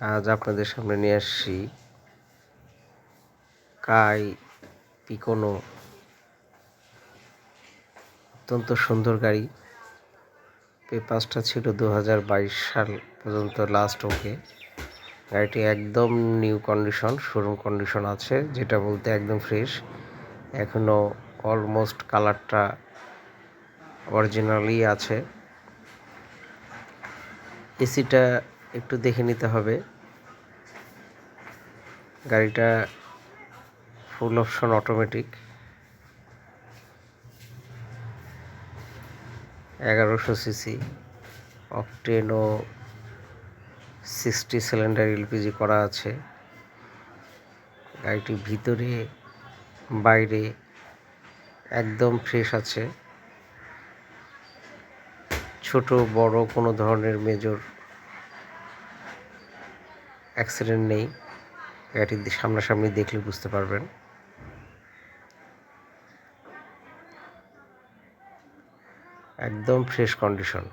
আজ আপনাদের সামনে নিয়ে আসছি কাই পিকোনো। অত্যন্ত সুন্দর গাড়ি। পেপাসটা ছিল দু হাজার বাইশ সাল পর্যন্ত লাস্ট ওকে গাড়িটি একদম নিউ কন্ডিশন শোরুম কন্ডিশন আছে, যেটা বলতে একদম ফ্রেশ এখনও অলমোস্ট কালারটা অরিজিনালি আছে। এসিটা একটু দেখে নিতে হবে। গাড়িটা ফুল অপশন অটোমেটিক এগারোশো সিসি অকটেন ও সিক্সটি সিলিন্ডার এলপিজি করা আছে। গাড়িটি ভিতরে, বাইরে একদম ফ্রেশ আছে। ছোট, বড় কোনো ধরনের মেজর অ্যাক্সিডেন্ট নেই। গাড়িটি সামনাসামনি দেখলে বুঝতে পারবেন। একদম ফ্রেশ কন্ডিশন।